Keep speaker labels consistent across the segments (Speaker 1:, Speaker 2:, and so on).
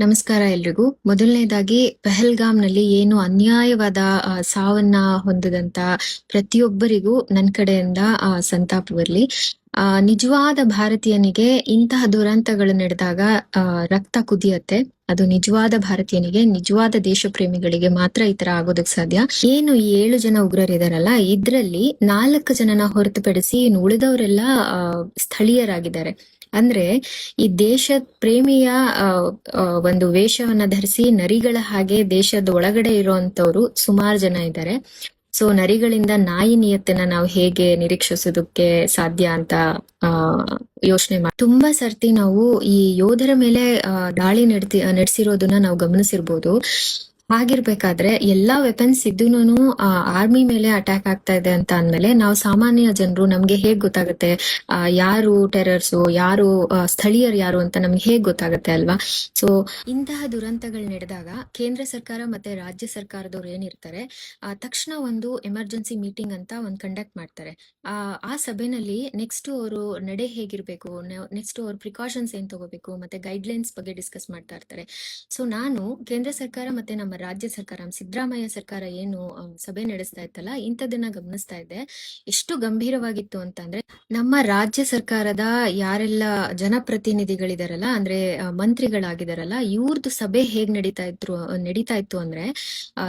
Speaker 1: ನಮಸ್ಕಾರ ಎಲ್ರಿಗೂ. ಮೊದಲನೇದಾಗಿ ಪೆಹಲ್ಗಾಮ್ನಲ್ಲಿ ಏನು ಅನ್ಯಾಯವಾದ ಸಾವನ್ನ ಹೊಂದದಂತ ಪ್ರತಿಯೊಬ್ಬರಿಗೂ ನನ್ನ ಕಡೆಯಿಂದ ಸಂತಾಪ ಆ, ನಿಜವಾದ ಭಾರತೀಯನಿಗೆ ಇಂತಹ ದುರಂತಗಳು ನಡೆದಾಗ ರಕ್ತ ಕುದಿಯತ್ತೆ. ಅದು ನಿಜವಾದ ಭಾರತೀಯನಿಗೆ ನಿಜವಾದ ದೇಶ ಪ್ರೇಮಿಗಳಿಗೆ ಮಾತ್ರ ಈ ತರ ಆಗೋದಕ್ ಸಾಧ್ಯ. ಏನು ಈ ಏಳು ಜನ ಉಗ್ರರಿದಾರಲ್ಲ ಇದ್ರಲ್ಲಿ ನಾಲ್ಕು ಜನನ ಹೊರತುಪಡಿಸಿ ಇನ್ನು ಉಳಿದವರೆಲ್ಲ ಸ್ಥಳೀಯರಾಗಿದ್ದಾರೆ. ಅಂದ್ರೆ ಈ ದೇಶ ಪ್ರೇಮಿಯ ಒಂದು ವೇಷವನ್ನ ಧರಿಸಿ ನರಿಗಳ ಹಾಗೆ ದೇಶದ ಒಳಗಡೆ ಇರುವಂತವ್ರು ಸುಮಾರು ಜನ ಇದ್ದಾರೆ. ಸೊ ನರಿಗಳಿಂದ ನಾಯಿ ನಿಯತ್ತನ್ನ ನಾವು ಹೇಗೆ ನಿರೀಕ್ಷಿಸೋದಕ್ಕೆ ಸಾಧ್ಯ ಅಂತ ಯೋಚನೆ ಮಾಡಿ. ತುಂಬಾ ಸರ್ತಿ ನಾವು ಈ ಯೋಧರ ಮೇಲೆ ದಾಳಿ ನಡೆಸಿ ನಡೆಸಿರೋದನ್ನ ನಾವು ಗಮನಿಸಿರ್ಬೋದು. ಹಾಗಿರ್ಬೇಕಾದ್ರೆ ಎಲ್ಲಾ ವೆಪನ್ಸ್ ಇದ್ದೂನು ಆರ್ಮಿ ಮೇಲೆ ಅಟ್ಯಾಕ್ ಆಗ್ತಾ ಇದೆ ಅಂತ ಅಂದ್ಮೇಲೆ ನಾವು ಸಾಮಾನ್ಯ ಜನರು ನಮ್ಗೆ ಹೇಗ್ ಗೊತ್ತಾಗುತ್ತೆ? ಯಾರು ಟೆರರ್ಸ್ ಯಾರು ಸ್ಥಳೀಯರು ಯಾರು ಅಂತ ನಮ್ಗೆ ಹೇಗ್ ಗೊತ್ತಾಗುತ್ತೆ ಅಲ್ವಾ? ಸೊ ಇಂತಹ ದುರಂತಗಳು ನಡೆದಾಗ ಕೇಂದ್ರ ಸರ್ಕಾರ ಮತ್ತೆ ರಾಜ್ಯ ಸರ್ಕಾರದವ್ರು ಏನಿರ್ತಾರೆ ತಕ್ಷಣ ಒಂದು ಎಮರ್ಜೆನ್ಸಿ ಮೀಟಿಂಗ್ ಅಂತ ಒಂದು ಕಂಡಕ್ಟ್ ಮಾಡ್ತಾರೆ. ಆ ಸಭೆನಲ್ಲಿ ನೆಕ್ಸ್ಟ್ ಅವರು ನಡೆ ಹೇಗಿರ್ಬೇಕು ನೆಕ್ಸ್ಟ್ ಅವ್ರ ಪ್ರಿಕಾಷನ್ಸ್ ಏನ್ ತಗೋಬೇಕು, ಮತ್ತೆ ಗೈಡ್ಲೈನ್ಸ್ ಬಗ್ಗೆ ಡಿಸ್ಕಸ್ ಮಾಡ್ತಾ ಇರ್ತಾರೆ. ಸೊ ನಾನು ಕೇಂದ್ರ ಸರ್ಕಾರ ಮತ್ತೆ ನಮ್ಮ ರಾಜ್ಯ ಸರ್ಕಾರ, ಸಿದ್ದರಾಮಯ್ಯ ಸರ್ಕಾರ ಏನು ಸಭೆ ನಡೆಸ್ತಾ ಇತ್ತಲ್ಲ ಇಂಥದನ್ನ ಗಮನಿಸ್ತಾ ಇದ್ದೆ. ಎಷ್ಟು ಗಂಭೀರವಾಗಿತ್ತು ಅಂತಂದ್ರೆ, ನಮ್ಮ ರಾಜ್ಯ ಸರ್ಕಾರದ ಯಾರೆಲ್ಲ ಜನಪ್ರತಿನಿಧಿಗಳಿದಾರಲ್ಲ, ಅಂದ್ರೆ ಮಂತ್ರಿಗಳಾಗಿದಾರಲ್ಲ ಇವ್ರದ್ದು ಸಭೆ ಹೇಗ್ ನಡೀತಾ ಇದ್ರು, ನಡೀತಾ ಇತ್ತು ಅಂದ್ರೆ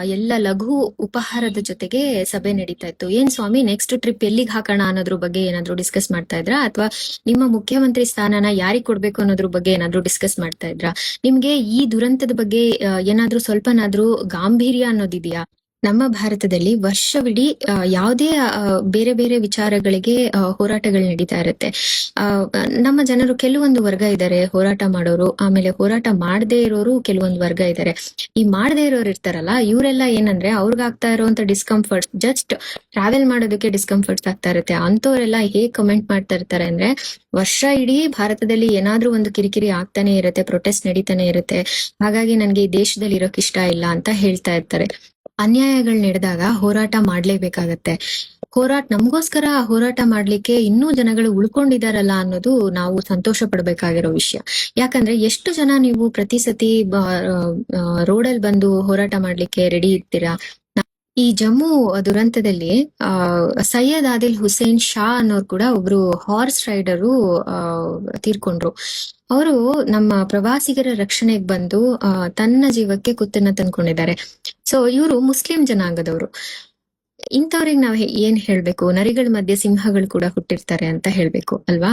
Speaker 1: ಎಲ್ಲ ಲಘು ಉಪಹಾರದ ಜೊತೆಗೆ ಸಭೆ ನಡೀತಾ ಇತ್ತು. ಏನ್ ಸ್ವಾಮಿ ನೆಕ್ಸ್ಟ್ ಟ್ರಿಪ್ ಎಲ್ಲಿಗೆ ಹಾಕೋಣ ಅನ್ನೋದ್ರ ಬಗ್ಗೆ ಏನಾದ್ರು ಡಿಸ್ಕಸ್ ಮಾಡ್ತಾ ಇದ್ರಾ? ಅಥವಾ ನಿಮ್ಮ ಮುಖ್ಯಮಂತ್ರಿ ಸ್ಥಾನನ ಯಾರಿಗ್ ಕೊಡ್ಬೇಕು ಅನ್ನೋದ್ರ ಬಗ್ಗೆ ಏನಾದ್ರು ಡಿಸ್ಕಸ್ ಮಾಡ್ತಾ ಇದ್ರಾ? ನಿಮ್ಗೆ ಈ ದುರಂತದ ಬಗ್ಗೆ ಏನಾದ್ರೂ ಸ್ವಲ್ಪನಾದ್ರೂ ಗಾಂಭೀರ್ಯ ಅನ್ನೋದಿದೆಯಾ? ನಮ್ಮ ಭಾರತದಲ್ಲಿ ವರ್ಷವಿಡೀ ಯಾವುದೇ ಬೇರೆ ಬೇರೆ ವಿಚಾರಗಳಿಗೆ ಹೋರಾಟಗಳು ನಡೀತಾ ಇರುತ್ತೆ. ನಮ್ಮ ಜನರು ಕೆಲವೊಂದು ವರ್ಗ ಇದ್ದಾರೆ, ಹೋರಾಟ ಮಾಡೋರು, ಆಮೇಲೆ ಹೋರಾಟ ಮಾಡದೇ ಇರೋರು ಕೆಲವೊಂದು ವರ್ಗ ಇದ್ದಾರೆ. ಈ ಮಾಡದೇ ಇರೋರು ಇರ್ತಾರಲ್ಲ, ಇವರೆಲ್ಲ ಏನಂದ್ರೆ ಅವ್ರಿಗಾಗ್ತಾ ಇರುವಂತ ಡಿಸ್ಕಂಫರ್ಟ್ ಜಸ್ಟ್ ಟ್ರಾವೆಲ್ ಮಾಡೋದಕ್ಕೆ ಡಿಸ್ಕಂಫರ್ಟ್ಸ್ ಆಗ್ತಾ ಇರುತ್ತೆ. ಅಂತವ್ರೆಲ್ಲ ಹೇಗ್ ಕಮೆಂಟ್ ಮಾಡ್ತಾ ಇರ್ತಾರೆ ಅಂದ್ರೆ, ವರ್ಷ ಇಡೀ ಭಾರತದಲ್ಲಿ ಏನಾದ್ರೂ ಒಂದು ಕಿರಿಕಿರಿ ಆಗ್ತಾನೆ ಇರುತ್ತೆ ಪ್ರೊಟೆಸ್ಟ್ ನಡೀತಾನೆ ಇರುತ್ತೆ. ಹಾಗಾಗಿ ನನ್ಗೆ ಈ ದೇಶದಲ್ಲಿ ಇರೋಕ್ ಇಷ್ಟ ಇಲ್ಲ ಅಂತ ಹೇಳ್ತಾ ಇರ್ತಾರೆ. ಅನ್ಯಾಯಗಳು ನಡೆದಾಗ ಹೋರಾಟ ಮಾಡ್ಲೇಬೇಕಾಗತ್ತೆ. ಹೋರಾಟ ನಮಗೋಸ್ಕರ ಹೋರಾಟ ಮಾಡ್ಲಿಕ್ಕೆ ಇನ್ನೂ ಜನಗಳು ಉಳ್ಕೊಂಡಿದಾರಲ್ಲ ಅನ್ನೋದು ನಾವು ಸಂತೋಷ ಪಡ್ಬೇಕಾಗಿರೋ ವಿಷಯ. ಯಾಕಂದ್ರೆ ಎಷ್ಟು ಜನ ನೀವು ಪ್ರತಿ ಸತಿ ರೋಡಲ್ಲಿ ಬಂದು ಹೋರಾಟ ಮಾಡ್ಲಿಕ್ಕೆ ರೆಡಿ ಇರ್ತೀರಾ? ಈ ಜಮ್ಮು ದುರಂತದಲ್ಲಿ ಸೈಯದ್ ಆದಿಲ್ ಹುಸೇನ್ ಶಾ ಅನ್ನೋರು ಕೂಡ ಒಬ್ರು ಹಾರ್ಸ್ ರೈಡರು ತೀರ್ಕೊಂಡ್ರು. ಅವರು ನಮ್ಮ ಪ್ರವಾಸಿಗರ ರಕ್ಷಣೆಗೆ ಬಂದು ತನ್ನ ಜೀವಕ್ಕೆ ಕುತ್ತನ್ನ ತಂದ್ಕೊಂಡಿದ್ದಾರೆ. ಸೊ ಇವರು ಮುಸ್ಲಿಂ ಜನಾಂಗದವರು. ಇಂಥವ್ರಿಗೆ ನಾವು ಏನ್ ಹೇಳ್ಬೇಕು? ನರಿಗಳ ಮಧ್ಯೆ ಸಿಂಹಗಳು ಕೂಡ ಹುಟ್ಟಿರ್ತಾರೆ ಅಂತ ಹೇಳ್ಬೇಕು, ಅಲ್ವಾ?